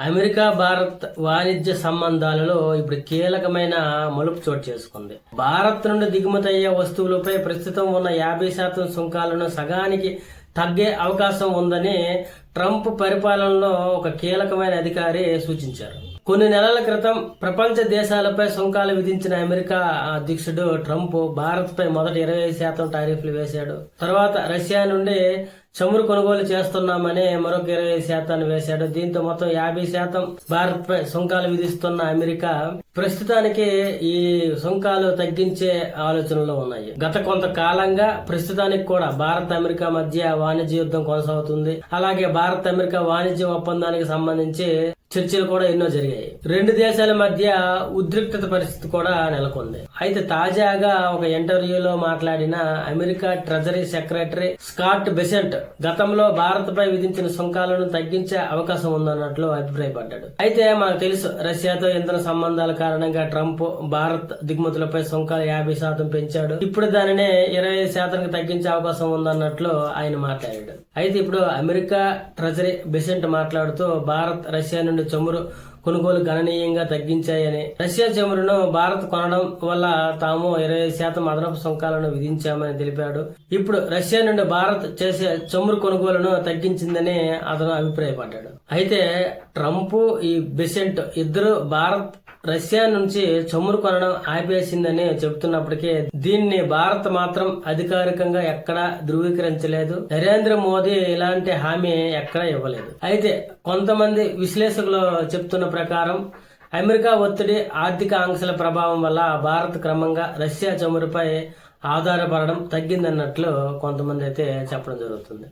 America Bharat వాణిజ్య సంబంధాలలో ఇప్పుడు కీలకమైన మలుపు చోటు చేసుకుంది. భారత్ నుండి దిగుమతి అయ్యే వస్తువులపై ప్రస్తుతం ఉన్న యాభై శాతం సుంకాలను సగానికి తగ్గే అవకాశం ఉందని ట్రంప్ పరిపాలనలో ఒక కీలకమైన అధికారి సూచించారు. కొన్ని నెలల క్రితం ప్రపంచ దేశాలపై సుంకాలు విధించిన అమెరికా అధ్యక్షుడు ట్రంప్ భారత్పై మొదట ఇరవై శాతం టారిఫ్లు వేశాడు. తర్వాత రష్యా నుండి చమురు కొనుగోలు చేస్తున్నామని మరొక ఇరవై శాతాన్ని వేశాడు. దీంతో మొత్తం యాభై శాతం భారత్ పై సుంకాలు విధిస్తున్న అమెరికా ప్రస్తుతానికి ఈ సుంకాలు తగ్గించే ఆలోచనలో ఉన్నాయి. గత కొంతకాలంగా ప్రస్తుతానికి కూడా భారత్ అమెరికా మధ్య వాణిజ్య యుద్ధం కొనసాగుతుంది. అలాగే భారత్ అమెరికా వాణిజ్య ఒప్పందానికి సంబంధించి చర్చలు కూడా ఎన్నో జరిగాయి. రెండు దేశాల మధ్య ఉద్రిక్తత పరిస్థితి కూడా నెలకొంది. అయితే తాజాగా ఒక ఇంటర్వ్యూలో మాట్లాడిన America treasury secretary Scott Bessent గతంలో భారత్పై విధించిన సుంకాలను తగ్గించే అవకాశం ఉందన్నట్లు అభిప్రాయపడ్డాడు. అయితే మనకు తెలుసు రష్యాతో ఇంధన సంబంధాల కారణంగా ట్రంప్ భారత్ దిగుమతులపై సుంకాలు యాభై శాతం పెంచాడు. ఇప్పుడు దానిని ఇరవై శాతానికి తగ్గించే అవకాశం ఉందన్నట్లు ఆయన మాట్లాడాడు. అయితే ఇప్పుడు అమెరికా ట్రెజరీ బెసెంట్ మాట్లాడుతూ భారత్ రష్యా నుండి నుండి చమురు కొనుగోలు గణనీయంగా తగ్గించాయని. రష్యా చమురును భారత్ కొనడం వల్ల తాము ఇరవై శాతం అదనపు సుంకాలను విధించామని తెలిపాడు. ఇప్పుడు రష్యా నుండి భారత్ చేసే చమురు కొనుగోలును తగ్గించిందని అతను అభిప్రాయపడ్డాడు. అయితే ట్రంప్ ఈ బెసెంట్ ఇద్దరు భారత్ రష్యా నుంచి చమురు కొనడం ఆపేసిందని చెబుతున్నప్పటికీ దీన్ని భారత్ మాత్రం అధికారికంగా ఎక్కడా ధృవీకరించలేదు. నరేంద్ర మోదీ ఇలాంటి హామీ ఎక్కడా ఇవ్వలేదు. అయితే కొంతమంది విశ్లేషకులు చెప్తున్న ప్రకారం అమెరికా ఒత్తిడి ఆర్థిక ఆంక్షల ప్రభావం వల్ల భారత్ క్రమంగా రష్యా చమురుపై ఆధారపడడం తగ్గిందన్నట్లు కొంతమంది అయితే చెప్పడం జరుగుతుంది.